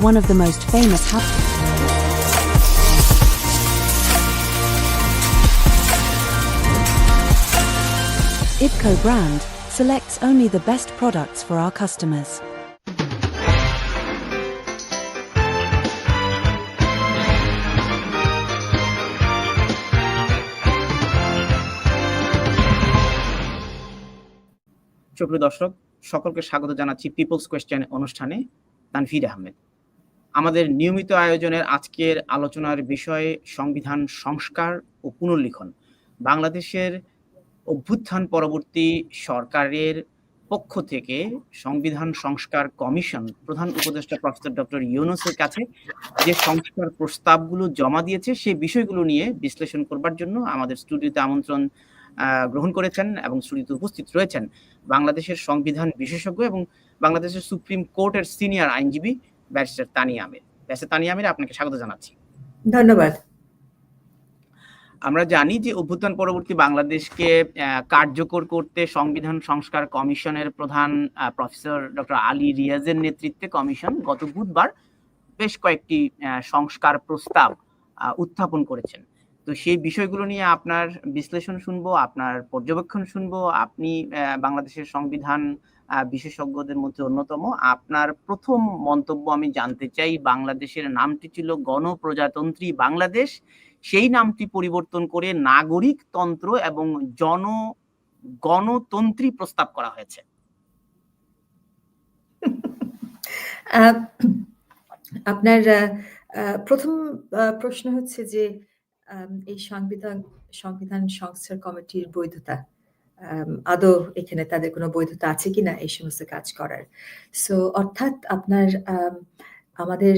One of the most famous hub. IPCO brand selects only the best products for our customers. সুপ্রিয় দর্শক সকলকে স্বাগত জানাচ্ছি people's question অনুষ্ঠানে তানফির আহমেদ। আমাদের নিয়মিত আয়োজনের আজকের আলোচনার বিষয় সংবিধান সংস্কার ও পুনর্লিখন। বাংলাদেশের অভ্যুত্থান পরবর্তী সরকারের পক্ষ থেকে সংবিধান সংস্কার কমিশন প্রধান উপদেষ্টা প্রফেসর ডক্টর ইউনুসের কাছে যে সংস্কার প্রস্তাবগুলো জমা দিয়েছে, সেই বিষয়গুলো নিয়ে বিশ্লেষণ করবার জন্য আমাদের স্টুডিওতে আমন্ত্রণ গ্রহণ করেছেন এবং স্টুডিওতে উপস্থিত রয়েছেন বাংলাদেশের সংবিধান বিশেষজ্ঞ এবং বাংলাদেশের সুপ্রিম কোর্টের সিনিয়র আইনজীবী ব্যারিস্টার তানিয়া আমির। ব্যারিস্টার তানিয়া আমির আপনাকে স্বাগত জানাচ্ছি। ধন্যবাদ। আমরা জানি যে অভ্যুত্থান পরবর্তী বাংলাদেশকে কার্যকর করতে সংবিধান সংস্কার কমিশনের প্রধান প্রফেসর ডক্টর আলী রিয়াজের নেতৃত্বে কমিশন গত বুধবার বেশ কয়েকটি আহ, সংস্কার প্রস্তাব উত্থাপন করেছেন। তো সেই বিষয়গুলো নিয়ে আপনার বিশ্লেষণ শুনব, আপনার পর্যবেক্ষণ শুনব। আপনি বাংলাদেশের সংবিধান বিশেষজ্ঞদের মধ্যে অন্যতম। আপনার প্রথম মন্তব্য আমি জানতে চাই, বাংলাদেশের নামটি ছিল গণপ্রজাতন্ত্রী বাংলাদেশ। সেই নামটি পরিবর্তন করে নাগরিকতন্ত্র এবং জন, গণতন্ত্রী প্রস্তাব করা হয়েছে। আপনার প্রথম প্রশ্ন হচ্ছে যে এই সংবিধান সংবিধান সংস্কার কমিটির বৈধতা আদৌ এখানে তাদের কোনো বৈধতা আছে কিনা এই সমস্ত কাজ করার। সো অর্থাৎ আপনার আম, আমাদের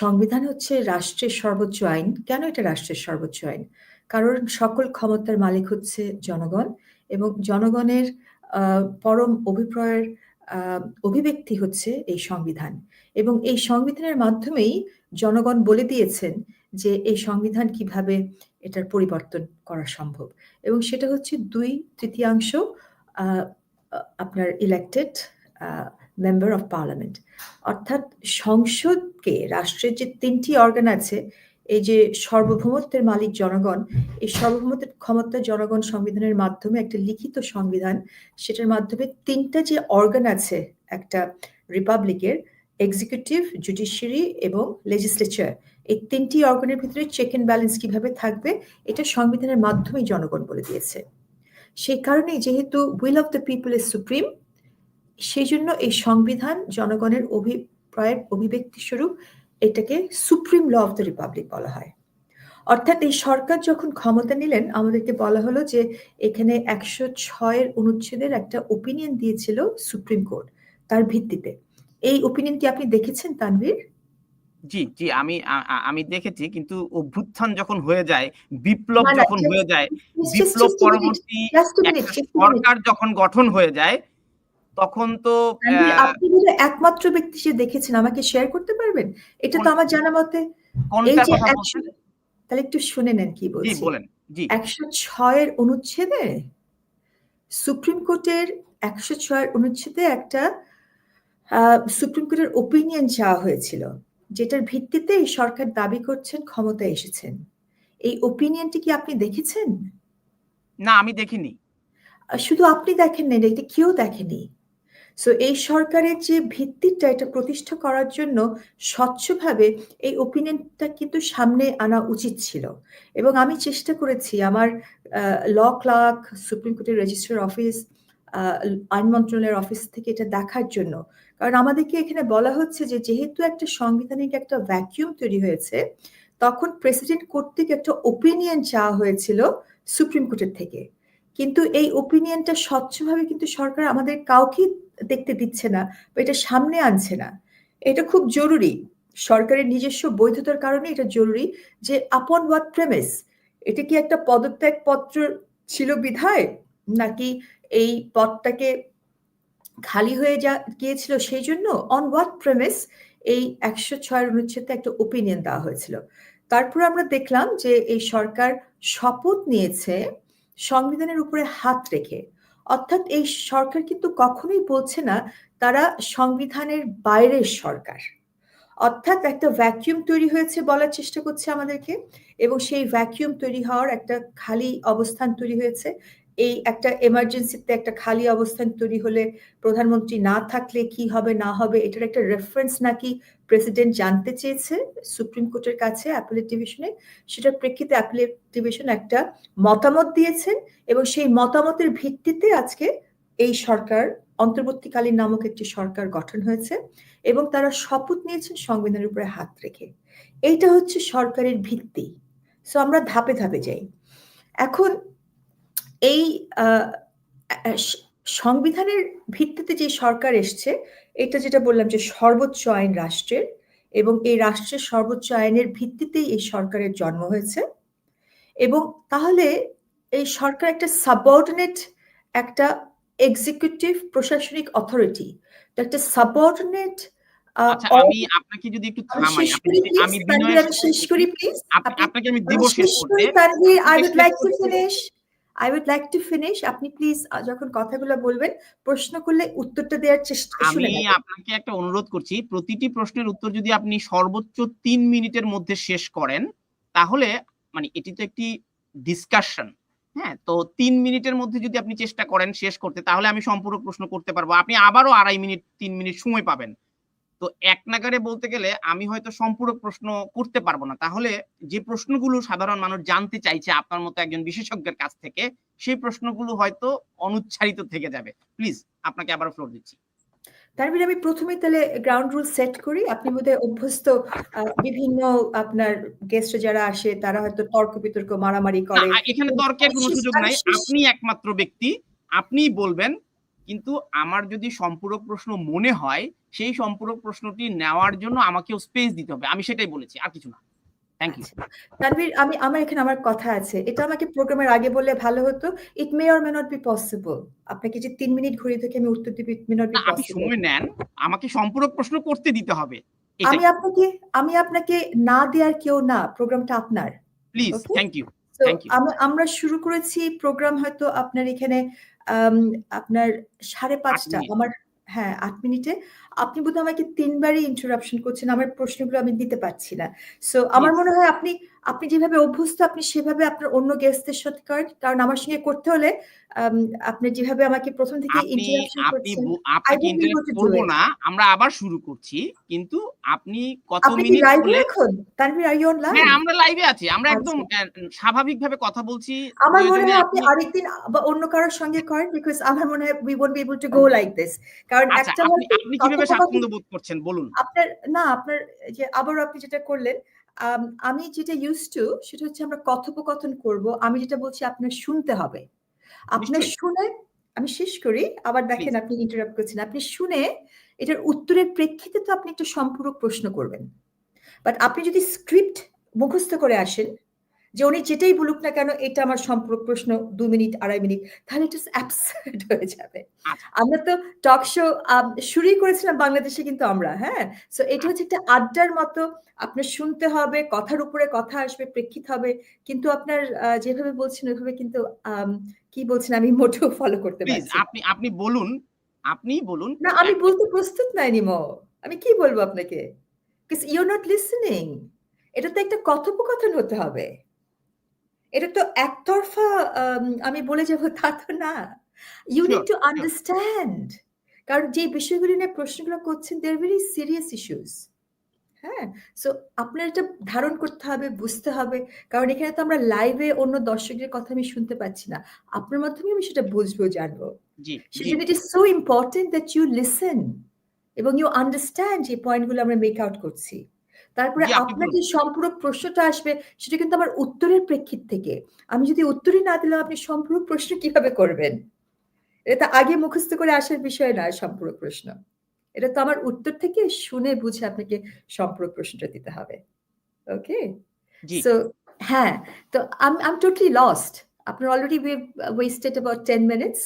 সংবিধান হচ্ছে রাষ্ট্রের সর্বোচ্চ আইন। কেন এটা রাষ্ট্রের সর্বোচ্চ আইন? কারণ সকল ক্ষমতার মালিক হচ্ছে জনগণ এবং জনগণের পরম অভিপ্রায়ের অভিব্যক্তি হচ্ছে এই সংবিধান। এবং এই সংবিধানের মাধ্যমেই জনগণ বলে দিয়েছেন যে এই সংবিধান কীভাবে এটার পরিবর্তন করা সম্ভব। এবং সেটা হচ্ছে দুই তৃতীয়াংশ আপনার ইলেক্টেড মেম্বার অফ পার্লামেন্ট অর্থাৎ সংসদকে, রাষ্ট্রের যে তিনটি অর্গান আছে, এই যে সার্বভৌমত্বের মালিক জনগণ, এই সার্বভৌমত্বের ক্ষমতা জনগণ সংবিধানের মাধ্যমে একটা লিখিত সংবিধান, সেটার মাধ্যমে তিনটা যে অর্গান আছে, একটা রিপাবলিকের এক্সিকিউটিভ জুডিশিয়ারি এবং লেজিসলেচার এই তিনটি অর্গানের ভিতরে চেক এন্ড ব্যালেন্স কীভাবে থাকবে, এটা সংবিধানের মাধ্যমেই জনগণ বলে দিয়েছে। সেই কারণেই যেহেতু will of the people is supreme সেই জন্য এই সংবিধান জনগণের অভিপ্রায়ের অভিব্যক্তি স্বরূপ এটাকে supreme law of the republic বলা হয়। অর্থাৎ এই সরকার যখন ক্ষমতা নিলেন, আমাদেরকে বলা হলো যে এখানে একশো ছয়ের অনুচ্ছেদের একটা ওপিনিয়ন দিয়েছিল সুপ্রিম কোর্ট, তার ভিত্তিতে। এই ওপিনিয়ন কি আপনি দেখেছেন, তানভীর? জি জি আমি আমি দেখেছি কিন্তু অভ্যুত্থান যখন হয়ে যায় বিপ্লব না, না, যখন হয়ে যায় বিপ্লব পরবর্তী. সরকার যখন গঠন হয়ে যায় তখন তো আপনি একমাত্র ব্যক্তি যে দেখেছেন আমাকে শেয়ার করতে পারবেন? এটা তো আমার জানা মতে এই যে একশো তাহলে একটু শুনে নেন কি বলছি। বলেন জি। একশো ছয়ের অনুচ্ছেদে সুপ্রিম কোর্টের একশো ছয়ের অনুচ্ছেদে একটা আহ, সুপ্রিম কোর্টের ওপিনিয়ন চাওয়া হয়েছিল। যেটার ভিত্তিতে এই সরকার দাবি করছেন ক্ষমতায় এসেছেন। এই ওপিনিয়নটি কি আপনি দেখেছেন? না আমি দেখিনি। শুধু আপনি দেখেন না এটা কেউ দেখেনি। সো এই সরকারের যে ভিত্তিটা এটা প্রতিষ্ঠা করার জন্য স্বচ্ছভাবে এই ওপিনিয়নটা কিন্তু সামনে আনা উচিত ছিল। এবং আমি চেষ্টা করেছি আমার ল ক্লার্ক সুপ্রিম কোর্টের রেজিস্ট্রার অফিস আইন মন্ত্রণালয়ের অফিস থেকে এটা দেখার জন্য। কারণ আমাদেরকে এখানে বলা হচ্ছে যে, যেহেতু একটা সাংবিধানিক একটা ভ্যাকিউম তৈরি হয়েছে, তখন প্রেসিডেন্ট কর্তৃক একটা ওপিনিয়ন চাওয়া হয়েছিল সুপ্রিম কোর্টের থেকে। কিন্তু এই ওপিনিয়নটা স্বচ্ছভাবে কিন্তু সরকার আমাদের কাউকেই দেখতে দিচ্ছে না বা এটা সামনে আনছে না। এটা খুব জরুরি। সরকারের নিজস্ব বৈধতার কারণে এটা জরুরি যে আপন ওয়াট প্রেমিস এটা কি একটা পদত্যাগ পত্র ছিল বিধায়? নাকি এই পদটাকে খালি হয়ে যা, গিয়েছিল সেই জন্য অন ওয়াট প্রেমিস এই একশো ছয়ের অনুচ্ছেদে একটা ওপিনিয়ন দেওয়া হয়েছিল। তারপর আমরা দেখলাম যে এই সরকার শপথ নিয়েছে সংবিধানের উপরে হাত রেখে। অর্থাৎ এই সরকার কিন্তু কখনোই বলছে না তারা সংবিধানের বাইরের সরকার। অর্থাৎ একটা ভ্যাকিউম তৈরি হয়েছে বলার চেষ্টা করছে আমাদেরকে এবং সেই ভ্যাকিউম তৈরি হওয়ার একটা খালি অবস্থান তৈরি হয়েছে এই একটা এমার্জেন্সিতে একটা খালি অবস্থান তৈরি হলে প্রধানমন্ত্রী না থাকলে কি হবে, না হবে, এটার একটা রেফারেন্স নাকি প্রেসিডেন্ট জানতে চেয়েছে সুপ্রিম কোর্টের কাছে অ্যাপেলেট ডিভিশনে সেটার প্রেক্ষিতে অ্যাপেলেট ডিভিশন একটা মতামত দিয়েছেন এবং সেই মতামতের ভিত্তিতে আজকে এই সরকার, অন্তর্বর্তীকালীন নামক একটি সরকার গঠন হয়েছে এবং তারা শপথ নিয়েছেন সংবিধানের উপরে হাত রেখে। এইটা হচ্ছে সরকারের ভিত্তি। সো আমরা ধাপে ধাপে যাই। এখন এই সংবিধানের ভিত্তিতে যে সরকার এসছে এটা যেটা বললাম যে সর্বোচ্চ আইন রাষ্ট্রের এবং এই রাষ্ট্রের সর্বোচ্চ আইনের ভিত্তিতেই এই সরকারের জন্ম হয়েছে। এবং তাহলে এই সরকার একটা সাবঅর্ডিনেট একটা এক্সিকিউটিভ প্রশাসনিক অথরিটি একটা সাবঅর্ডিনেট আচ্ছা আমি আপনাকে যদি একটু থামাই আমি শেষ করি প্লিজ। আপনাকে আমি দিব শেষ করতে। I would like to finish I would like to finish আপনি প্লিজ যখন কথাগুলো বলবেন প্রশ্ন করলে উত্তরটা দেওয়ার চেষ্টা আমি আপনাকে একটা অনুরোধ করছি প্রতিটি প্রশ্নের উত্তর যদি আপনি সর্বোচ্চ তিন মিনিটের মধ্যে শেষ করেন তাহলে মানে এটি তো একটি ডিসকাশন হ্যাঁ? তো তিন মিনিটের মধ্যে যদি আপনি চেষ্টা করেন শেষ করতে তাহলে আমি সম্পূর্ণ প্রশ্ন করতে পারব। আপনি আবারও আড়াই মিনিট তিন মিনিট সময় পাবেন। তো এক নাগারে বলতে গেলে আমি হয়তো সম্পূরক প্রশ্ন করতে পারব না। তাহলে যে প্রশ্নগুলো সাধারণ মানুষ জানতে চাইছে আপনার মতো একজন বিশেষজ্ঞের কাছ থেকে সেই প্রশ্নগুলো হয়তো অনুচ্চারিত থেকে যাবে। প্লিজ আপনাকে আবার ফ্লোর দিচ্ছি। তারপরে আমি প্রথমে তাহলে গ্রাউন্ড রুল সেট করি। আপনি বোধহয় অভ্যস্ত বিভিন্ন আপনার গেস্ট যারা আসে তারা হয়তো তর্ক বিতর্ক মারামারি করে। এখানে তর্কের কোনো সুযোগ নাই। আপনি একমাত্র ব্যক্তি। আপনি বলবেন কিন্তু আমার যদি সম্পূরক প্রশ্ন মনে হয় সেই সম্পূরক প্রশ্নটি নেওয়ার জন্য আমাকেও স্পেস দিতে হবে। আমি সেটাই বলেছি আর কিছু না। থ্যাংক ইউ তানভীর আমি আমার এখানে আমার কথা আছে। এটা আমাকে প্রোগ্রামের আগে বললে ভালো হতো। It may or may not be possible আপনাকে যে তিন মিনিট ঘুরিয়ে থেকে আমি উত্তর দিব ইট মে নট বি আপনি সময় নেন। আমাকে সম্পূরক প্রশ্ন করতে দিতে হবে। আমি আপনাকে আমি আপনাকে না দেওয়ার কেউ না। প্রোগ্রামটা আপনার। প্লিজ থ্যাংক ইউ আমরা শুরু করেছি। প্রোগ্রাম হয়তো আপনার এখানে আপনার সাড়ে পাঁচটা আমার হ্যাঁ আট মিনিটে। আপনি বোধহয় আমাকে তিনবারই ইন্টারাপশন করছেন আমার প্রশ্নগুলো আমি দিতে পারছি না। সো আমার মনে হয় আপনি আপনি যেভাবে অভ্যস্ত আপনি সেভাবে আপনার অন্য গেস্টদের সাথে করেন কারণ আমার সঙ্গে করতে হলে আপনি যেভাবে আমাকে প্রথম থেকে করব না আমরা আবার শুরু করছি কিন্তু আপনি কত মিনিট লাইভে এখন Tanvir are you on live হ্যাঁ আমরা লাইভে আছি আমরা একদম স্বাভাবিকভাবে কথা বলছি আমার মনে হয় আপনি আরেকদিন বা অন্য কারোর সঙ্গে করেন বিকজ আমার মনে হয় we won't be able to go like this কারণ একটা আপনি কীভাবে স্বাচ্ছন্দ্য বোধ করছেন বলুন। আপনার না আপনার যে আবার আপনি যেটা করলেন আমি যেটা ইউজ টু সেটা হচ্ছে আমরা কথোপকথন করব। আমি যেটা বলছি আপনার শুনতে হবে। আপনার শুনে আমি শেষ করি আবার দেখেন আপনি ইন্টারাপ্ট করছেন। আপনি শুনে এটার উত্তরের প্রেক্ষিতে তো আপনি একটা সম্পূরক প্রশ্ন করবেন। বাট আপনি যদি স্ক্রিপ্ট মুখস্থ করে আসেন যে উনি যেটাই বলুক না কেন এটা আমার সম্পর্ক প্রশ্ন দু মিনিট আড়াই মিনিট তাহলে এটা অ্যাবসার্ড হয়ে যাবে। আমরা তো টক শো শুরুই করেছিলাম বাংলাদেশে কিন্তু আমরা হ্যাঁ? সো এটা হচ্ছে একটা আড্ডার মতো আপনার শুনতে হবে কথার উপরে কথা আসবে প্রেক্ষিত হবে কিন্তু আপনার যেভাবে বলছেন ওইভাবে কিন্তু কি বলছেন আমি মোটেও ফলো করতে পারছি আপনি আপনি বলুন আপনি বলুন। না আমি বলতে প্রস্তুত নাই নিমো। আমি কি বলব আপনাকে? ইউ নট লিসনিং এটা তো একটা কথোপকথন হতে হবে। এটা তো একতরফা আমি বলে যাব তা তো না। ইউ নিড টু আন্ডারস্ট্যান্ড কারণ যে বিষয়গুলি নিয়ে প্রশ্নগুলো করছেন দেয়ার ভেরি সিরিয়াস ইস্যুস হ্যাঁ? সো আপনার এটা ধারণ করতে হবে বুঝতে হবে। কারণ এখানে তো আমরা লাইভে অন্য দর্শকের কথা আমি শুনতে পাচ্ছি না। আপনার মাধ্যমে আমি সেটা বুঝব জানব। সেজন্য it is so important that you listen এবং ইউ আন্ডারস্ট্যান্ড যে পয়েন্টগুলো আমরা মেক আউট করছি। তারপরে আপনার যে সম্পূরক প্রশ্নটা আসবে সেটা কিন্তু আমার উত্তরের প্রেক্ষিত থেকে। আমি যদি উত্তরই না দিলাম আপনি সম্পূরক প্রশ্ন কীভাবে করবেন? এটা আগে মুখস্থ করে আসার বিষয় না সম্পূরক প্রশ্ন। এটা তো আমার উত্তর থেকে শুনে বুঝে আপনাকে সম্পূরক প্রশ্নটা দিতে হবে। ওকে? সো হ্যাঁ তো আই এম টোটালি লস্ট আপনার already we wasted about ten minutes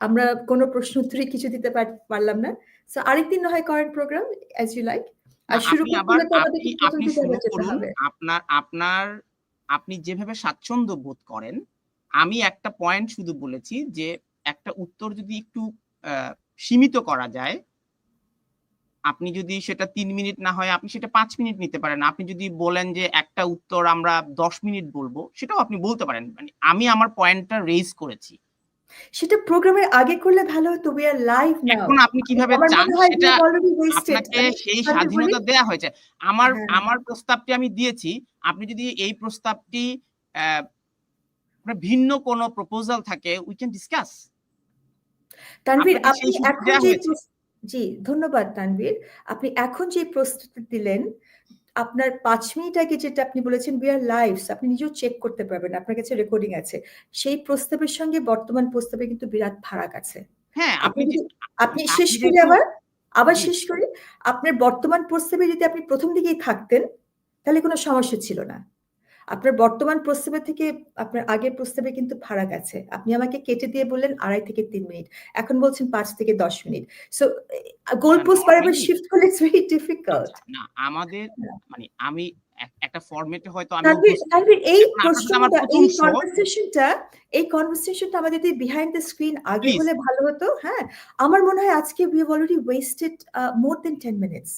আমরা কোনো প্রশ্ন উত্তরে কিছু দিতে পারলাম না। সো আরেকদিন না হয় করেন প্রোগ্রাম অ্যাজ ইউ লাইক আপনি শুরু করুন আপনার আপনার আপনি যেভাবে স্বাচ্ছন্দ্য বোধ করেন আমি একটা পয়েন্ট শুধু বলেছি যে একটা উত্তর যদি একটু সীমিত করা যায় আপনি যদি সেটা তিন মিনিট না হয় আপনি সেটা পাঁচ মিনিট নিতে পারেন। আপনি যদি বলেন যে একটা উত্তর আমরা দশ মিনিট বলব সেটাও আপনি বলতে পারেন। মানে আমি আমার পয়েন্টটা রেজ করেছি। সেটা প্রোগ্রামের আগে করলে ভালো হতো উই আর লাইভ নাও এখন আপনি কীভাবে চান সেটা আপনাকে সেই স্বাধীনতা দেয়া হয়েছে। আমার হ্যাঁ। আমার প্রস্তাবটি আমি দিয়েছি আপনি যদি এই প্রস্তাবটি ভিন্ন কোনো প্রপোজাল থাকে উই ক্যান ডিসকাস তানভীর আপনি এখন যে জি ধন্যবাদ তানভীর। আপনি এখন যে প্রস্তুতি দিলেন আপনার পাঁচ মিনিট আগে যেটা আপনি বলেছেন উই আর লাইভস আপনি নিজেও চেক করতে পারবেন। আপনার কাছে রেকর্ডিং আছে। সেই প্রস্তাবের সঙ্গে বর্তমান প্রস্তাবে কিন্তু বিরাট ফারাক আছে। হ্যাঁ আপনি আপনি শেষ করি আবার আবার শেষ করে আপনার বর্তমান প্রস্তাবে যদি আপনি প্রথম দিকেই থাকতেন তাহলে কোনো সমস্যা ছিল না। আপনার বর্তমান প্রস্তাবে থেকে আপনার আগের প্রস্তাবে কিন্তু ফারাক আছে আপনি আমাকে কেটে দিয়ে বললেন আড়াই থেকে তিন মিনিট এখন বলছেন পাঁচ থেকে দশ মিনিট সো গোল পোস্ট বারবার শিফট করলে ইটস ভেরি ডিফিকাল্ট না আমাদের হ্যাঁ। মানে আমি একটা ফরম্যাটে হয়তো আমি এই প্রশ্নটা এই। কনভারসেশনটা এই কনভারসেশনটা আমাদের যদি বিহাইন্ড দ্য স্ক্রিন আগে. হলে ভালো হতো হ্যাঁ আমার মনে হয় আজকে we have already wasted more than ten minutes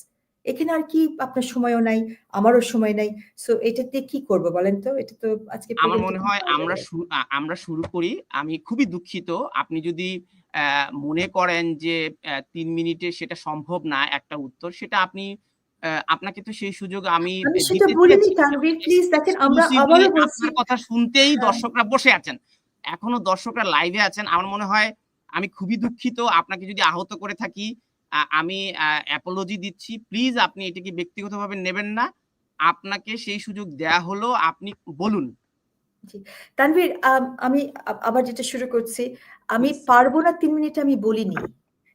এখানে আর কি আপনার সময়ও নাই আমারও সময় নাই সো এটাতে কি করব বলেন তো? এটা তো আজকে আমার মনে হয় আমরা আমরা শুরু করি। আমি খুবই দুঃখিত আপনি যদি মনে করেন যে তিন মিনিটে সেটা সম্ভব না একটা উত্তর সেটা আপনি আপনাকে তো সেই সুযোগ আমি আমি সেটা বলিনি তানভীর প্লিজ দেখেন আমরা Exclusively বলছি। কথা শুনতেই হ্যাঁ। দর্শকরা বসে আছেন। এখনও দর্শকরা লাইভে আছেন। আমার মনে হয় আমি খুবই দুঃখিত আপনাকে যদি আহত করে থাকি আমি অ্যাপোলজি দিচ্ছি। প্লিজ আপনি এটাকে ব্যক্তিগতভাবে নেবেন না। আপনাকে সেই সুযোগ দেয়া হলো। আপনি বলুন। তানভীর আম, আবার যেটা শুরু করছি আমি পারব না তিন মিনিট আমি বলিনি।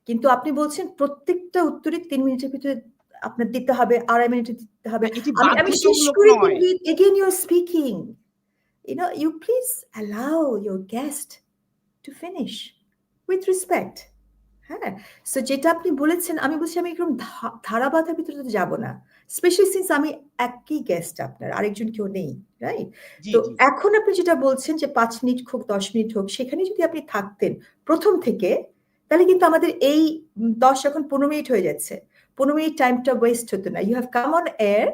কিন্তু আপনি বলছেন প্রত্যেকটা উত্তরে তিন মিনিটের ভিতরে আপনার দিতে হবে আড়াই মিনিটে দিতে হবে। আমি শেষ করে নয়? Again you're speaking you know you please allow your guest to finish with respect. হ্যাঁ? সো যেটা আপনি বলেছেন আমি বলছি আমি ধা- ধারাবাধার ভিতরে তো যাব না। স্পেশালি সিন্স আমি একই গেস্ট আপনার আরেকজন কেউ নেই রাইট তো এখন আপনি যেটা বলছেন যে পাঁচ মিনিট হোক দশ মিনিট হোক সেখানে যদি আপনি থাকতেন প্রথম থেকে তাহলে কিন্তু আমাদের এই দশ এখন পনেরো মিনিট হয়ে যাচ্ছে। পনেরো মিনিট টাইমটা ওয়েস্ট হতো না। You have come on air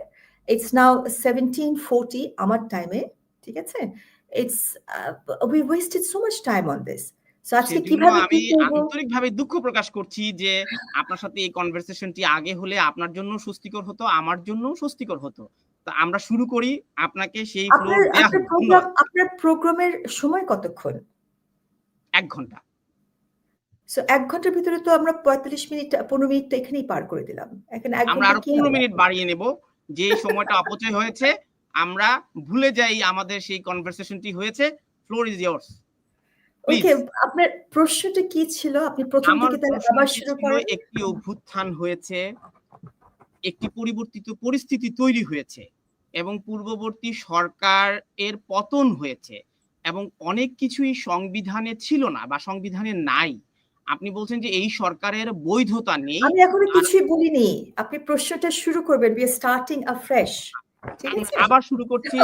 it's now seventeen forty আমার টাইমে ঠিক আছে? It's we wasted so much time on this আমি আন্তরিকভাবে দুঃখ প্রকাশ করছি যে আপনার সাথে এই কনভারসেশনটি আগে হলে আপনার জন্য স্বস্তিকর হতো আমার জন্য স্বস্তিকর হতো। তো আমরা শুরু করি আপনাকে সেই আপনার প্রোগ্রামের সময় কতক্ষণ? এক ঘণ্টা। সো এক ঘণ্টার ভিতরে তো আমরা পঁয়তাল্লিশ মিনিট পনেরো মিনিট তো এখানেই পার করে দিলাম। এখন আমরা আরও পনেরো মিনিট বাড়িয়ে নেব। যে সময়টা অপচয় হয়েছে আমরা ভুলে যাই আমাদের সেই কনভারসেশনটি হয়েছে ফ্লোর ইজ ইয়ার্স ওকে আপনার প্রশ্নটা কি ছিল? আপনি প্রথম থেকে তাহলে আবার শুরু করেন। একটি অভ্যুত্থান হয়েছে একটি পরিবর্তিত পরিস্থিতি তৈরি হয়েছে এবং পূর্ববর্তী সরকার এর পতন হয়েছে এবং অনেক কিছুই সংবিধানে ছিল না বা সংবিধানে নাই। আপনি বলছেন যে এই সরকারের বৈধতা নেই। আমি এখনও কিছুই বলিনি। আপনি প্রশ্নটা শুরু করবেন। বি স্টার্টিং আফ্রেশ আবার শুরু করছি।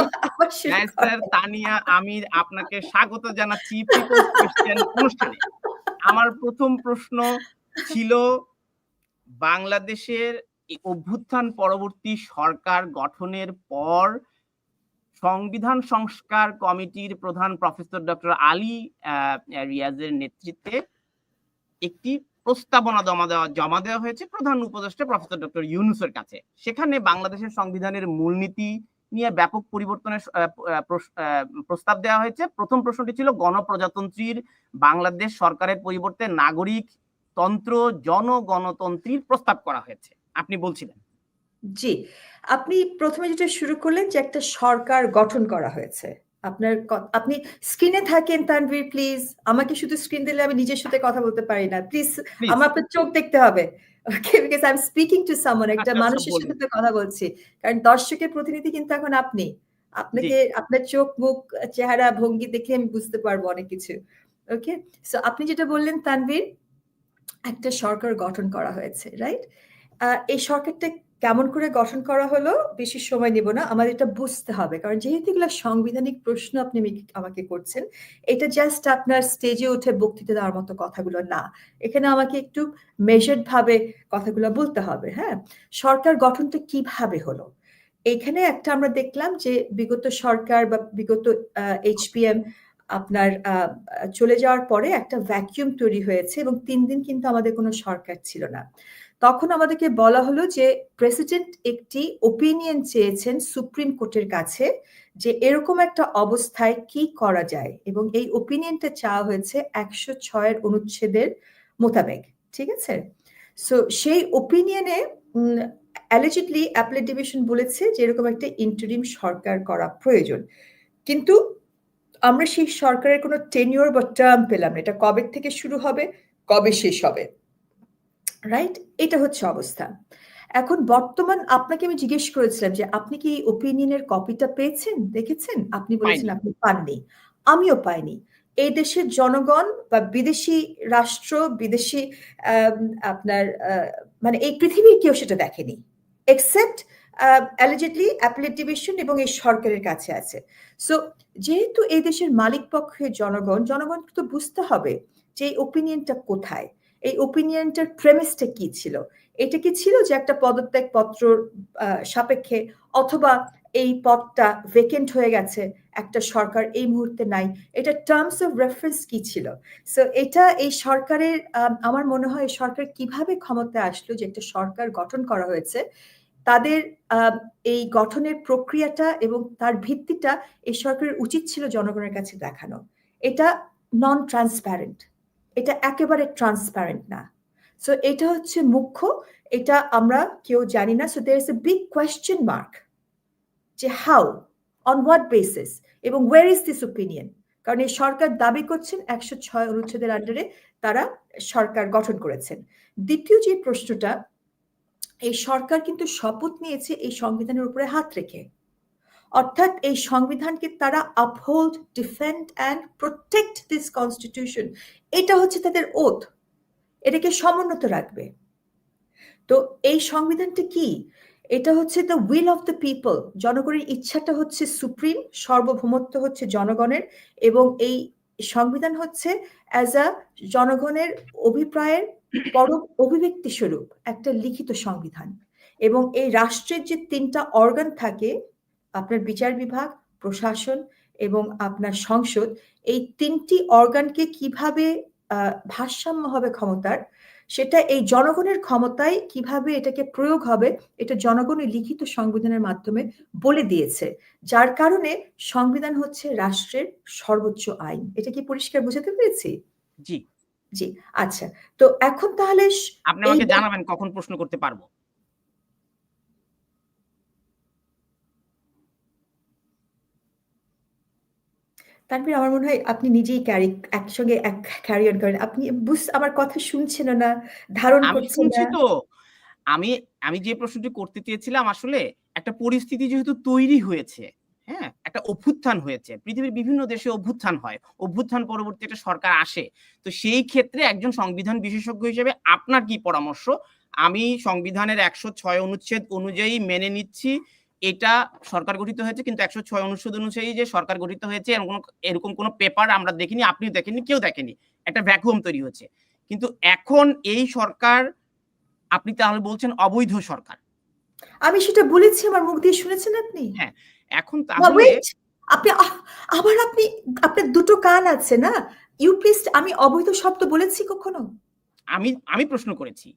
তানিয়া আমির আপনাকে স্বাগত জানাচ্ছি অনুষ্ঠানে। আমার প্রথম প্রশ্ন ছিল বাংলাদেশের অভ্যুত্থান পরবর্তী সরকার গঠনের পর সংবিধান সংস্কার কমিটির প্রধান প্রফেসর ডক্টর আলী আহ, রিয়াজের নেতৃত্বে একটি প্রস্তাবনা জমা দেওয়া জমা দেওয়া হয়েছে প্রধান উপদেষ্টা প্রফেসর ডক্টর ইউনুসের কাছে। সেখানে বাংলাদেশের সংবিধানের মূলনীতি নিয়ে ব্যাপক পরিবর্তনের প্রস্তাব দেওয়া হয়েছে। প্রথম প্রশ্নটি ছিল, গণপ্রজাতন্ত্রীর বাংলাদেশ সরকারের পরিবর্তে নাগরিক তন্ত্র জনগণতন্ত্রীর প্রস্তাব করা হয়েছে। আপনি বলছিলেন। জি, আপনি প্রথমে যেটা শুরু করলেন যে একটা সরকার গঠন করা হয়েছে। আপনার আপনি স্ক্রিনে থাকেন তানভীর প্লিজ আমাকে শুধু স্ক্রিন দিলে আমি নিজের সাথে কথা বলতে পারি না। প্লিজ আমার আপনার চোখ দেখতে হবে। Okay because I am speaking to someone একটা আচ্ছা, আচ্ছা, মানুষের সাথে কথা বলছি। কারণ দর্শকের প্রতিনিধি কিন্তু এখন আপনি। আপনাকে আপনার চোখ মুখ চেহারা ভঙ্গি দেখে আমি বুঝতে পারব অনেক কিছু। ওকে সো আপনি যেটা বললেন তানভীর একটা সরকার গঠন করা হয়েছে রাইট এই সরকারটা কেমন করে গঠন করা হলো, বেশি সময় নেব না, আমাদের এটা বুঝতে হবে। কারণ যেহেতু এগুলো সাংবিধানিক প্রশ্ন আপনি আমাকে করছেন, এটা জাস্ট আপনার স্টেজে উঠে বক্তৃতা দেওয়ার মতো কথাগুলো না। এখানে আমাকে একটু মেজার্ড ভাবে কথাগুলো বলতে হবে হ্যাঁ? সরকার গঠনটা কীভাবে হলো? এখানে একটা আমরা দেখলাম যে বিগত সরকার বা বিগত এইচপিএম আপনার চলে যাওয়ার পরে একটা ভ্যাকিউম তৈরি হয়েছে এবং তিন দিন কিন্তু আমাদের কোনো সরকার ছিল না। তখন আমাদেরকে বলা হলো যে প্রেসিডেন্ট একটি ওপিনিয়ন চেয়েছেন সুপ্রিম কোর্টের কাছে যে, এরকম একটা অবস্থায় কি করা যায়? এবং এই ওপিনিয়নটা চাওয়া হয়েছে একশো ছয়ের অনুচ্ছেদের মোতাবেক। ঠিক আছে? সো সেই ওপিনিয়নে অ্যালিজিডলি অ্যাপলেট ডিভিশন বলেছে যে, এরকম একটা ইন্টারিম সরকার করা প্রয়োজন। কিন্তু আমরা সেই সরকারের কোনো টেনিওর বা টার্ম পেলাম না। এটা কবে থেকে শুরু হবে? কবে শেষ হবে? রাইট এটা হচ্ছে অবস্থা। এখন বর্তমান আপনাকে আমি জিজ্ঞেস করেছিলাম যে আপনি কি ওপিনিয়নের কপিটা পেয়েছেন? দেখেছেন? আপনি বলেছেন আপনি পাননি। আমিও পাইনি। এই দেশের জনগণ বা বিদেশি রাষ্ট্র বিদেশি আপনার আহ, মানে এই পৃথিবীর কেউ সেটা দেখেনি। এক্সেপ্ট অ্যালিজেডলি অ্যাপলেট ডিভিশন এবং এই সরকারের কাছে আছে। সো যেহেতু এই দেশের মালিক পক্ষের জনগণ জনগণ তো বুঝতে হবে যে এই ওপিনিয়নটা কোথায়। এই ওপিনিয়নটার প্রেমিসটা কি ছিল? এটা কি ছিল যে একটা পদত্যাগ পত্র সাপেক্ষে অথবা এই পদটা ভেকেন্ট হয়ে গেছে একটা সরকার এই মুহূর্তে নাই? এটা টার্মস অফ রেফারেন্স কি ছিল? সো এটা এই সরকারের আম, আমার মনে হয় সরকার কীভাবে ক্ষমতায় আসলো যে একটা সরকার গঠন করা হয়েছে তাদের এই গঠনের প্রক্রিয়াটা এবং তার ভিত্তিটা এই সরকারের উচিত ছিল জনগণের কাছে দেখানো। এটা নন ট্রান্সপ্যারেন্ট এটা একেবারে ট্রান্সপ্যারেন্ট না। সো এটা হচ্ছে মুখ্য, এটা আমরা কেউ জানি না। So there is a big question mark যে হাউ অন হোয়াট বেসিস এবং ওয়ের ইজ দিস ওপিনিয়ন কারণ এই সরকার দাবি করছেন একশো ছয় অনুচ্ছেদের আন্ডারে তারা সরকার গঠন করেছেন। দ্বিতীয় যে প্রশ্নটা এই সরকার কিন্তু শপথ নিয়েছে এই সংবিধানের উপরে হাত রেখে। অর্থাৎ এই সংবিধানকে তারা uphold defend and protect this constitution এটা হচ্ছে তাদের ওথ এটাকে সমুন্নত রাখবে। তো এই সংবিধানটা কি? এটা হচ্ছে the will of the people জনগণের ইচ্ছাটা হচ্ছে সুপ্রিম সার্বভৌমত্ব হচ্ছে জনগণের এবং এই সংবিধান হচ্ছে অ্যাজ আ জনগণের অভিপ্রায়ের পরম অভিব্যক্তি স্বরূপ একটা লিখিত সংবিধান। এবং এই রাষ্ট্রের যে তিনটা অর্গান থাকে, আপনার বিচার বিভাগ, প্রশাসন এবং আপনার সংসদ, এই তিনটি অর্গানকে কীভাবে ভারসাম্য হবে ক্ষমতার সেটা এই জনগণের ক্ষমতায় কীভাবে এটাকে প্রয়োগ হবে এটা জনগণের লিখিত সংবিধানের মাধ্যমে বলে দিয়েছে। যার কারণে সংবিধান হচ্ছে রাষ্ট্রের সর্বোচ্চ আইন। এটা কি পরিষ্কার বুঝাতে পেরেছি? জি। জি আচ্ছা। তো এখন তাহলে আপনি আমাকে জানাবেন কখন প্রশ্ন করতে পারব। তানভীর আমার মনে হয় আপনি নিজেই ক্যারি একসঙ্গে এক ক্যারি অন করেন। আপনি বুঝ আমার কথা শুনছেন না ধারণ করছেন না। তো। আমি আমি যে প্রশ্নটি করতে চেয়েছিলাম আসলে একটা পরিস্থিতি যেহেতু তৈরি হয়েছে হ্যাঁ? একটা অভ্যুত্থান হয়েছে। পৃথিবীর বিভিন্ন দেশে অভ্যুত্থান হয়। অভ্যুত্থান পরবর্তী একটা সরকার আসে। তো সেই ক্ষেত্রে একজন সংবিধান বিশেষজ্ঞ হিসেবে আপনার কি পরামর্শ? আমি সংবিধানের একশো ছয় অনুচ্ছেদ অনুযায়ী মেনে নিচ্ছি এটা সরকার গঠিত হয়েছে কিন্তু একশো ছয় অনুচ্ছেদ অনুযায়ী যে সরকার গঠিত হয়েছে এরকম কোনো- এরকম কোনো পেপার আমরা দেখিনি আপনিও দেখেননি কেউ দেখেনি। একটা ভ্যাকুয়াম তৈরি হচ্ছে। কিন্তু এখন এই সরকার আপনি তাহলে বলছেন অবৈধ সরকার। আমি সেটা বলেছি আমার মুখ দিয়ে শুনেছেন আপনি? হ্যাঁ, এখন তাহলে আপনি আবার আপনি আপনার দুটো কান আছে না? ইউ প্লিজ আমি অবৈধ শব্দ বলেছি কখনো? আমি আমি প্রশ্ন করেছি।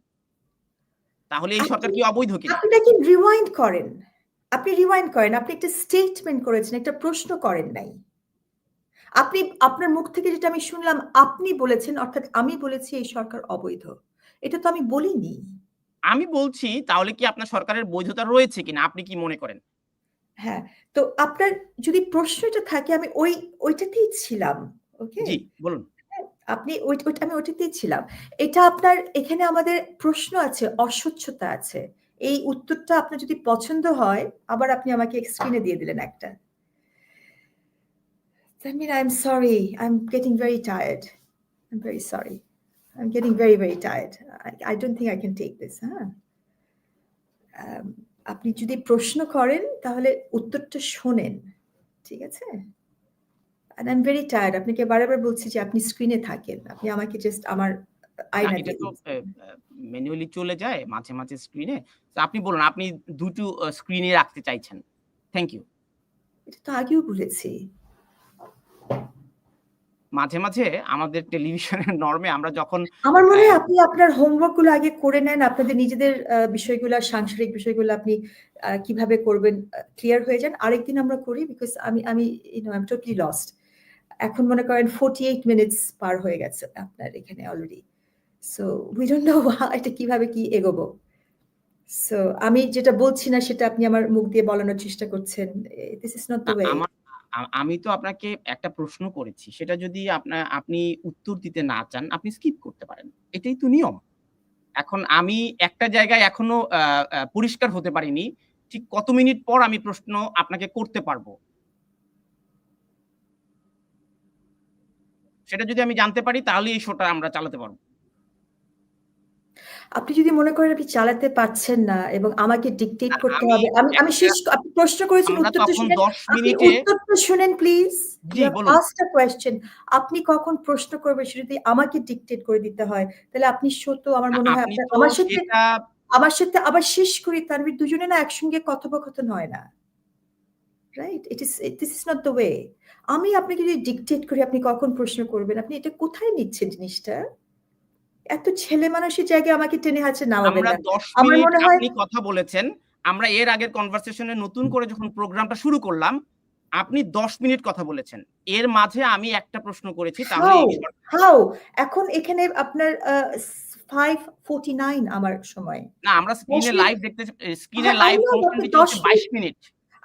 তাহলে এই সরকার কি অবৈধ কিনা? আপনি নাকি রিওয়াইন্ড করেন। আপনি রিওয়াইন্ড করেন আপনি একটা স্টেটমেন্ট করেছেন একটা প্রশ্ন করেন নাই। আপনি আপনার মুখ থেকে যেটা আমি শুনলাম আপনি বলেছেন অর্থাৎ আমি বলেছি এই সরকার অবৈধ। এটা তো আমি বলিনি। আমি বলছি তাহলে কি আপনার সরকারের বৈধতা রয়েছে কিনা? আপনি কি মনে করেন? হ্যাঁ তো আপনার যদি প্রশ্নটা থাকে আমি ওই ওইটাতেই ছিলাম ওকে জি বলুন। আপনি ওই ওইটা আমি ওইটাতেই ছিলাম। এটা আপনার এখানে আমাদের প্রশ্ন আছে অস্বচ্ছতা আছে। এই উত্তরটা আপনার যদি পছন্দ হয় আবার আপনি আমাকে স্ক্রিনে দিয়ে দিলেন একটা Tanvir, I'm sorry. I'm getting very tired. I'm very sorry. I'm getting very, very tired. I, I don't think I can this. Huh? আম আপনি যদি প্রশ্ন করেন তাহলে উত্তরটা শোনেন। ঠিক আছে? And I am very tired আপনাকে বারবার বলছি যে আপনি স্ক্রিনে থাকেন। আপনি আমাকে জাস্ট আমার এটা তো দিন। এ এ ম্যানুয়ালি চলে যায় মাঝে, মাঝে স্ক্রিনে। তো আপনি বলুন আপনি দুটো স্ক্রিনে রাখতে চাইছেন। Thank you. এটা তো আগেও বলেছি। মাঝে, মাঝে আমাদের টেলিভিশনের নরমে আমরা যখন আমার মনে হয় আপনি আপনার হোমওয়ার্কগুলো আগে করে নেন। আপনাদের নিজেদের বিষয়গুলো সাংসারিক বিষয়গুলো আপনি কীভাবে করবেন ক্লিয়ার হয়ে যান। আরেকদিন আমরা করি বিকজ আমি আমি you know I am totally lost. এখন মনে করেন 48 মিনিটস পার হয়ে গেছে আপনার এখানে already. So we don't know এটা কীভাবে কি এগোবো। সো আমি যেটা বলছি না সেটা আপনি আমার মুখ দিয়ে বলানোর চেষ্টা করছেন। This is not the way. আমি তো আপনাকে একটা প্রশ্ন করেছি। সেটা যদি আপনা আপনি উত্তর দিতে না চান, আপনি স্কিপ করতে পারেন। এটাই তো নিয়ম। এখন আমি একটা জায়গায় এখনও পরিষ্কার হতে পারিনি। ঠিক কত মিনিট পর আমি প্রশ্ন আপনাকে করতে পারব? সেটা যদি আমি জানতে পারি তাহলেই এই শোটা আমরা চালাতে পারব। আপনি যদি মনে করেন আপনি চালাতে পারছেন না এবং আমাকে ডিকটেট করতে হবে। আমি আমি শেষ আপনি প্রশ্ন করেছেন উত্তরটা শুনেন। ১০ আপনি মিনিটে উত্তরটা শুনেন প্লিজ। A question. আপনি কখন প্রশ্ন করবেন সেটা যদি আমাকে ডিকটেট করে দিতে হয়, তাহলে আপনি সত্য আমার মনে হয় আপনি আপনার আমার সাথে আমার সাথে আবার শেষ করি তার তানভীর দুজনে না একসঙ্গে কথোপকথন হয় না। Right? It is this is not the way. আমি আপনাকে যদি ডিকটেট করি আপনি কখন প্রশ্ন করবেন, আপনি এটা কোথায় নিচ্ছেন জিনিসটা? এত ছেলে মানুষের জায়গায় আমাকে টেনে নামাবেন না। আমার মনে হয় আপনি কথা বলেছেন। আমরা এর আগের কনভারসেশন নতুন করে যখন প্রোগ্রামটা শুরু করলাম, আপনি ১০ মিনিট কথা বলেছেন। এর মাঝে আমি একটা প্রশ্ন করেছি তাহলে হাউ? এখন এখানে আপনার আ স 5:49 আমার সময়। না আমরা স্ক্রিনে লাইভ দেখতে স্ক্রিনে লাইভ know ফাংশন আপনি দিতে ১০ হচ্ছে মিনিট ২২ মিনিট।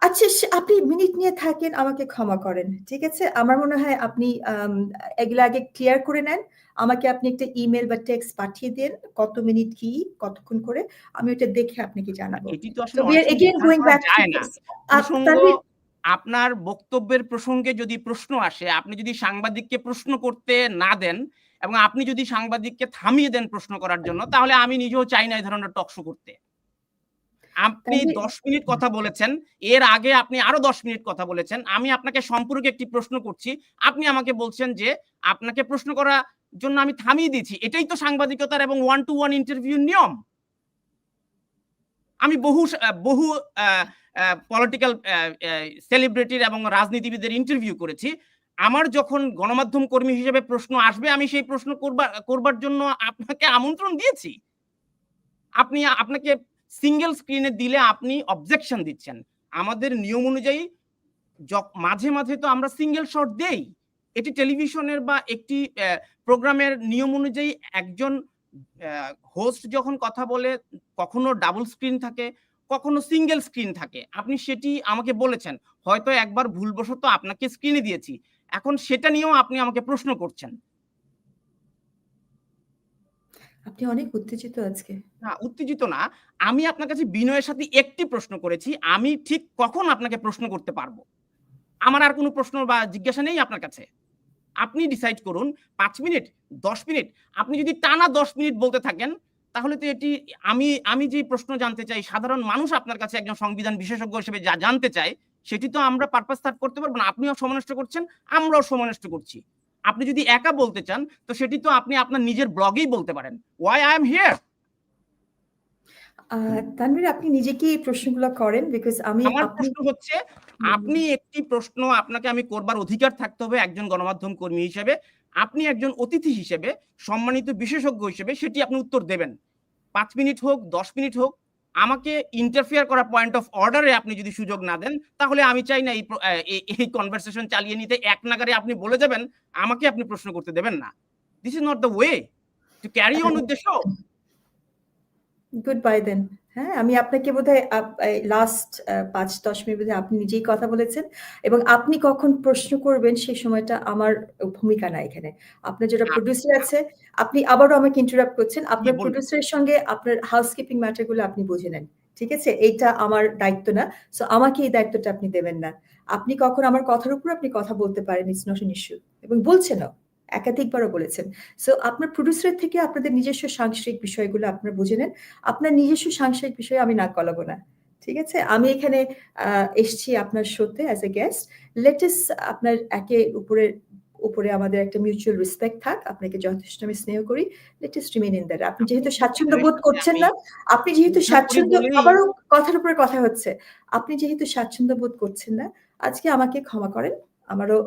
আচ্ছা আপনি মিনিট নিয়ে থাকেন আমাকে ক্ষমা করেন। ঠিক আছে? আমার মনে হয় আপনি এগুলা আগে ক্লিয়ার করে নেন। আমাকে আপনি একটা ইমেইল বা টেক্সট পাঠিয়ে দেন। কত মিনিট কি, কতক্ষণ করে আমি ওটা দেখে আপনাকে জানাব। তানভীর আপনার বক্তব্যের প্রসঙ্গে যদি প্রশ্ন আসে, আপনি যদি সাংবাদিককে প্রশ্ন করতে না দেন এবং আপনি যদি সাংবাদিককে থামিয়ে দেন প্রশ্ন করার জন্য, তাহলে আমি নিজেও চাই না এই ধরনের টক শো করতে। আপনি দশ মিনিট কথা বলেছেন। এর আগে আপনি আরও ১০ মিনিট কথা বলেছেন। আমি আপনাকে সম্পর্কে একটি প্রশ্ন করছি। আপনি আমাকে বলছেন যে আপনাকে প্রশ্ন করার জন্য আমি থামিয়ে দিয়েছি। এটাই তো সাংবাদিকতার এবং ওয়ান টু ওয়ান ইন্টারভিউর নিয়ম। আমি বহু বহু পলিটিক্যাল সেলিব্রিটির এবং রাজনীতিবিদের ইন্টারভিউ করেছি। আমার যখন গণমাধ্যম কর্মী হিসেবে প্রশ্ন আসবে আমি সেই প্রশ্ন করবার করবার জন্য আপনাকে আমন্ত্রণ দিয়েছি। আপনি আপনাকে সিঙ্গেল স্ক্রিনে দিলে আপনি অবজেকশন দিচ্ছেন। আমাদের নিয়ম অনুযায়ী মাঝে, মাঝে তো আমরা সিঙ্গেল শট দেই। এটি টেলিভিশনের বা একটি প্রোগ্রামের নিয়ম অনুযায়ী একজন হোস্ট যখন কথা বলে কখনো ডাবল স্ক্রিন থাকে, কখনো সিঙ্গেল স্ক্রিন থাকে। আপনি সেটি আমাকে বলেছেন। হয়তো একবার ভুলবশত আপনাকে স্ক্রিনে দিয়েছি। এখন সেটা নিয়েও আপনি আমাকে প্রশ্ন করছেন। আপনি অনেক উত্তেজিত আজকে। না উত্তেজিত না। আমি আপনার কাছে বিনয়ের সাথে একটি প্রশ্ন করেছি। আমি ঠিক কখন আপনাকে প্রশ্ন করতে পারব? আমার আর কোনো প্রশ্ন বা জিজ্ঞাসা নেই আপনার কাছে। আপনি ডিসাইড করুন ৫ মিনিট, ১০ মিনিট। আপনি যদি টানা ১০ মিনিট বলতে থাকেন, তাহলে তো এটি আমি আমি যে প্রশ্ন জানতে চাই, সাধারণ মানুষ আপনার কাছে একজন সংবিধান বিশেষজ্ঞ হিসেবে যা জানতে চায়, সেটি তো আমরা পারপাস সার্ভ করতে পারব না। আপনিও সময় নষ্ট করছেন, আমরাও সময় নষ্ট করছি। আপনি যদি একা বলতে চান, তো সেটি তো আপনি আপনার নিজের ব্লগেই বলতে পারেন। Why I am here? আ তানভীর আপনি নিজে কি এই প্রশ্নগুলো করেন? বিকজ আমি আমার প্রশ্ন হচ্ছে, আপনি একটি প্রশ্ন আপনাকে আমি করবার অধিকার থাকতে হবে একজন গণমাধ্যম কর্মী হিসেবে। আপনি একজন অতিথি হিসেবে, সম্মানিত বিশেষজ্ঞ হিসেবে সেটি আপনি উত্তর দেবেন। পাঁচ মিনিট হোক, ১০ মিনিট হোক, আমাকে ইন্টারফেয়ার করা পয়েন্ট অফ অর্ডারে আপনি যদি সুযোগ না দেন, তাহলে আমি চাই না এই এই কনভারসেশন চালিয়ে নিতে এক নাগারে আপনি বলে যাবেন, আমাকে আপনি প্রশ্ন করতে দেবেন না। This is not the way to carry on উদ্দেশ্য। Good bye then. হ্যাঁ, আমি আপনাকে বোধহয় লাস্ট আ ৫-১০ মিনিট বোধহয় আপনি নিজেই কথা বলেছেন এবং আপনি কখন প্রশ্ন করবেন সেই সময়টা আমার ভূমিকা না এখানে। আপনার আপ প্রোডিউসার আছে, আপনি আবারও আমাকে ইন্টারাপ্ট করছেন। আপনার। প্রোডিউসারের সঙ্গে আপনার হাউসকিপিং ম্যাটারগুলো আপনি বুঝে নেন। ঠিক আছে? এইটা আমার দায়িত্ব না। সো আমাকে এই দায়িত্বটা আপনি দেবেন না। আপনি কখন আমার কথার উপর আপনি কথা বলতে পারেন, ইটস নট ইস্যু এবং বলছেনও। একাধিকবারও বলেছেন। সো আপনার প্রোডিউসারের থেকে আপনাদের নিজস্ব সাংসারিক বিষয়গুলো আপনারা বুঝে নেন। আপনার নিজস্ব সাংসারিক বিষয়ে আমি না কলাবো না। ঠিক আছে? আমি এখানে এসছি আপনার শোতে as a guest. Let us আপনার একে উপরের উপরে আমাদের একটা মিউচুয়াল রেসপেক্ট থাক। আপনাকে যথেষ্ট আমি স্নেহ করি। Let remain in that. আপনি যেহেতু স্বাচ্ছন্দ্য বোধ করছেন না, আপনি যেহেতু স্বাচ্ছন্দ্য আবারও কথার উপরে কথা হচ্ছে। আপনি যেহেতু স্বাচ্ছন্দ্য বোধ করছেন না, আজকে আমাকে ক্ষমা করেন। আমারও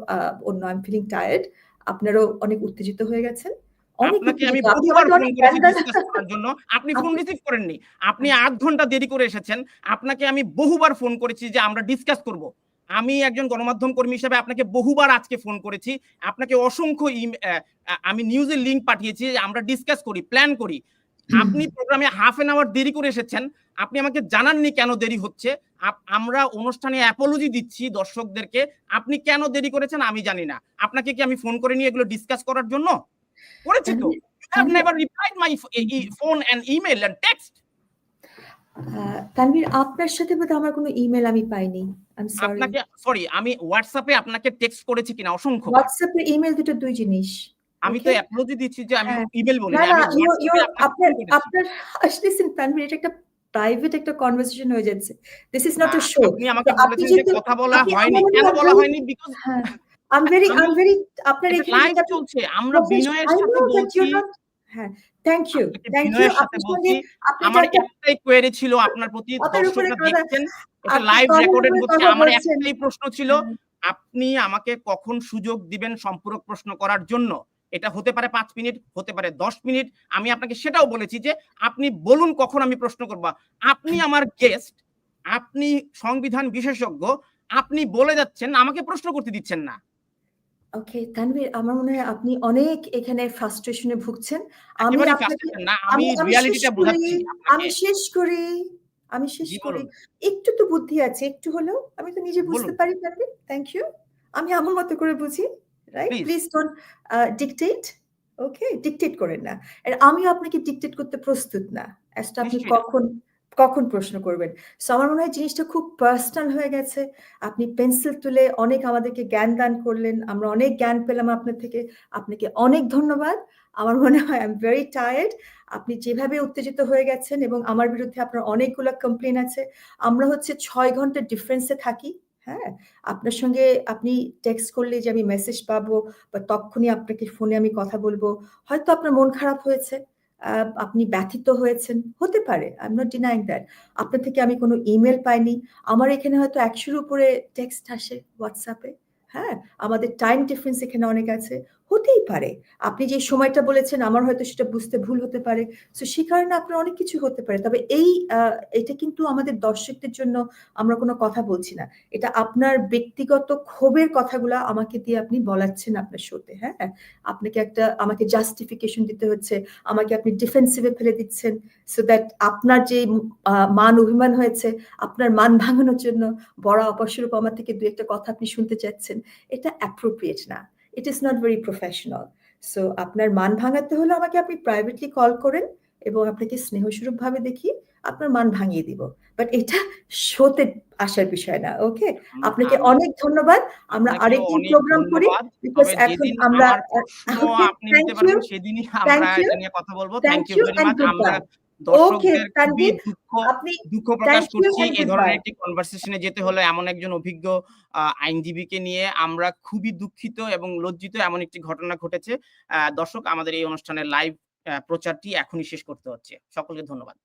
অন্য আই এম ফিলিং টায়ার্ড। আপনারাও অনেক উত্তেজিত হয়ে গেছেন। আপনাকে আমি আপনি ফোন জন্য। আপনি রিসিভ করেননি। আপনি আধ ঘণ্টা দেরি করে এসেছেন। আপনাকে আমি বহুবার ফোন করেছি যে আমরা ডিসকাস করব। আমি একজন গণমাধ্যম কর্মী হিসেবে আপনাকে বহুবার আজকে ফোন করেছি। আপনাকে অসংখ্য আমি নিউজের লিঙ্ক পাঠিয়েছি আমরা ডিসকাস করি, প্ল্যান করি। আপনি প্রোগ্রামে হাফ অ্যান আওয়ার দেরি করে এসেছেন। আপনি আমাকে জানাননি কেন দেরি হচ্ছে। আমরা অনুষ্ঠানে অ্যাপোলজি দিচ্ছি দর্শকদেরকে। আপনি কেন দেরি করেছেন আমি জানি না। আপনাকে কি আমি ফোন করে নিয়ে এগুলো ডিসকাস করার জন্য? করেছি তো। and text. আ তানভীর আপনার সাথে বোধহয় আমার কোনো ইমেইল আমি পাইনি। আপনাকে সরি আমি এ আপনাকে টেক্সট করেছি কিনা অসংখ্য হোয়াটসঅ্যাপে ইমেল দুটো দুই জিনিস। আমি তো? অ্যাপোলজি দিচ্ছি যে আমি হ্যাঁ। ইমেল বলি এ আপনাকে আপনার। আপনার এটা একটা প্রাইভেট একটা কনভারসেশন হয়ে যাচ্ছে। This is not a show. আপনি আমাকে বলেছেন যে কথা বলা হয়নি। কেন বলা হয়নি? বিকজ হ্যাঁ। I am very I am very আপনার এখানে লাইভ চলছে। আমরা বিনয়ের সাথে বলছি হ্যাঁ, থ্যাংক ইউ। আপনাকে থ্যাংক ইউ। সাথে আপনার বলছি। সঙ্গে আমার এটা একটাই কোয়েরি ছিল আপনার প্রতি দর্শকরা দেখছেন। এটা লাইভ রেকর্ডেড হচ্ছে। আমার একটাই প্রশ্ন ছিল হ্যাঁ। আপনি আমাকে কখন সুযোগ দিবেন সম্পূরক প্রশ্ন করার জন্য? এটা হতে পারে ৫ মিনিট, হতে পারে ১০ মিনিট। আমি আপনাকে সেটাও বলেছি যে আপনি বলুন কখন আমি প্রশ্ন করব। আপনি আমার গেস্ট, আপনি সংবিধান বিশেষজ্ঞ। আপনি বলে যাচ্ছেন আমাকে প্রশ্ন করতে দিচ্ছেন না। ওকে, তানভীর আমার মনে হয় আপনি অনেক এখানে ফ্রাস্ট্রেশন ভুগছেন। আমি। আমি রিয়ালিটিটা বোঝাচ্ছি আমি শেষ করি, আমি শেষ করি। একটু তো বুদ্ধি আছে, একটু হলেও। আমি তো নিজে বুঝতে পারি তানভীর। Thank you. আমি আমার মতো করে বুঝি। Right? Please. Don't dictate. Okay? Dictate করেন না। আর আমিও আপনাকে ডিকটেট করতে প্রস্তুত না। অ্যাজ টু আপনি কখন কখন প্রশ্ন করবেন। সো আমার মনে হয় জিনিসটা খুব পার্সোনাল হয়ে গেছে। আপনি পেন্সিল তুলে অনেক আমাদেরকে জ্ঞান দান করলেন। আমরা অনেক জ্ঞান পেলাম আপনার থেকে। আপনাকে অনেক ধন্যবাদ। আমার মনে হয় আই এম ভেরি টায়ার্ড। আপনি যেভাবে উত্তেজিত হয়ে গেছেন এবং আমার বিরুদ্ধে আপনার অনেকগুলা কমপ্লেন আছে। আমরা হচ্ছে ছয় ঘণ্টার ডিফারেন্সে থাকি। হ্যাঁ? আপনার সঙ্গে আপনি টেক্সট করলে যে আমি মেসেজ পাবো বা তখনই আপনাকে ফোনে আমি কথা বলব। হয়তো আপনার মন খারাপ হয়েছে। আপনি ব্যথিত হয়েছেন। হতে পারে। I am not denying that. আপনার থেকে আমি কোনো ইমেল পাইনি। আমার এখানে হয়তো একশোর উপরে টেক্সট আসে হোয়াটসঅ্যাপে হ্যাঁ? আমাদের টাইম ডিফারেন্স এখানে অনেক আছে। হতেই পারে। আপনি যে সময়টা বলেছেন আমার হয়তো সেটা বুঝতে ভুল হতে পারে। সো সে কারণে আপনার অনেক কিছু হতে পারে। তবে এই এটা কিন্তু আমাদের দর্শকদের জন্য আমরা কোনো কথা বলছি না। এটা আপনার ব্যক্তিগত ক্ষোভের কথাগুলা আমাকে দিয়ে আপনি বলাচ্ছেন আপনার শোতে। হ্যাঁ? আপনাকে একটা আমাকে জাস্টিফিকেশন দিতে হচ্ছে। আমাকে আপনি ডিফেন্সিভে ফেলে দিচ্ছেন। সো দ্যাট আপনার যে মান অভিমান হয়েছে, আপনার মান ভাঙানোর জন্য বড় অপস্বরূপ আমার থেকে দু একটা কথা আপনি শুনতে চাচ্ছেন। এটা অ্যাপ্রোপ্রিয়েট না। It is not very professional. So আপনার মান ভাঙাতে হলে আমাকে আপনি প্রাইভেটলি কল করেন এবং আপনাকে স্নেহস্বরূপভাবে দেখি আপনার মান ভাঙিয়ে দিব। বাট এটা শোতে আসার বিষয় না। ওকে? আপনাকে অনেক ধন্যবাদ। আমরা আরেকটি প্রোগ্রাম করি। বিকজ এখন আমরা আপনি নিতে পারবেন সেদিনই আমরা। এটা নিয়ে কথা বলব থ্যাংক ইউ ভেরি মাচ। আমরা দর্শকদের খুবই দুঃখ দুঃখ প্রকাশ করছি। অ্যান্ড ধরনের একটি কনভারসেশন যেতে হলে এমন একজন অভিজ্ঞ আইনজীবীকে নিয়ে আমরা খুবই দুঃখিত এবং লজ্জিত এমন একটি ঘটনা ঘটেছে। দর্শক আমাদের এই অনুষ্ঠানের লাইভ প্রচারটি এখনই শেষ করতে হচ্ছে। সকলকে ধন্যবাদ।